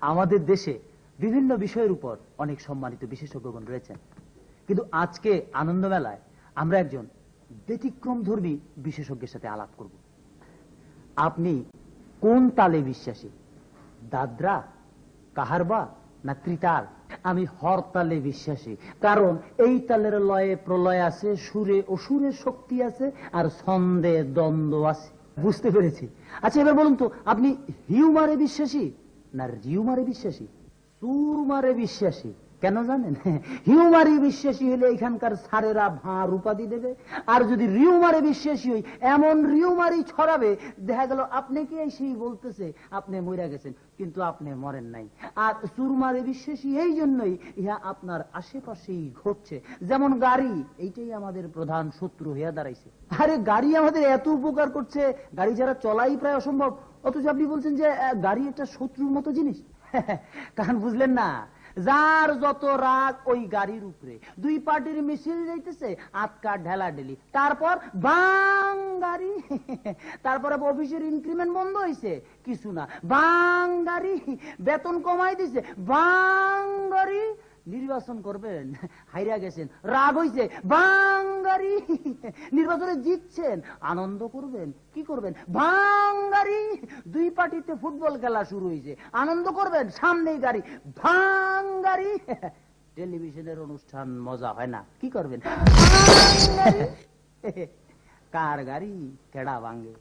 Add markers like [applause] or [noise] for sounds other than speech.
আমাদের দেশে বিভিন্ন বিষয়ের উপর অনেক সম্মানিত বিশেষজ্ঞগণ রয়েছেন। কিন্তু আজকে আনন্দ মেলায় আমরা একজন ব্যতিক্রম ধর্মী বিশেষজ্ঞের সাথে আলাপ করব। আপনি কোন তালে বিশ্বাসী? দাদরা, কাহারবা না ত্রিতাল? আমি হরতালে বিশ্বাসী, কারণ এই তালের লয়ে প্রলয় আছে, সুরে অসুরের শক্তি আছে, আর ছন্দে দ্বন্দ্ব আছে। বুঝতে পেরেছি। আচ্ছা এবার বলুন তো, আপনি হিউমারে বিশ্বাসী? না রিউমারে বিশ্বাসী সুরমারে বিশ্বাসী কেন জানেন? হিউমারি বিশ্বাসী হলে এখানকার সারেরা ভাঁড় উপাধি দেবে। আর যদি রিউমারে বিশ্বাসী হই, এমন রিউমারি ছড়াবে, দেখা গেল আপনি কি সেই বলতেছে, আপনি মরে গেছেন, কিন্তু আপনি মরেন নাই। আর সুরমারে বিশ্বাসী এই জন্যই ইহা আপনার আশেপাশেই ঘটছে। যেমন গাড়ি, এইটাই আমাদের প্রধান শত্রু হইয়া দাঁড়াইছে। আরে গাড়ি আমাদের এত উপকার করছে, গাড়ি যারা চলাই প্রায় অসম্ভব। অথচ আপনি বলছেন যে গাড়ি একটা শত্রুর মতো জিনিস? [laughs] কারণ বুঝলেন না যার যত রাগ, ওই গাড়ির উপরে। দুই পার্টির মিছিল যাইতেছে, আটকা ঢেলা ঢেলি। তারপর বাং গাড়ি। [laughs] তারপরে অফিসের ইনক্রিমেন্ট বন্ধ হয়েছে কিছু না। বাং গাড়ি, বেতন কমাই দিছে, বাং গাড়ি। নির্বাচন করবেন, হাইরা গেছেন, রাগ হইছে বাঙ্গারি নির্বাচনে জিতছেন, আনন্দ করবেন, কি করবেন? ভাঙ্গারি। দুই পার্টিতে ফুটবল খেলা শুরু হয়েছে, আনন্দ করবেন, সামনেই গাড়ি। ভাঙ্গারি। টেলিভিশনের অনুষ্ঠান মজা হয় না, কি করবেন? কার গাড়ি? কেডা ভাঙ্গে?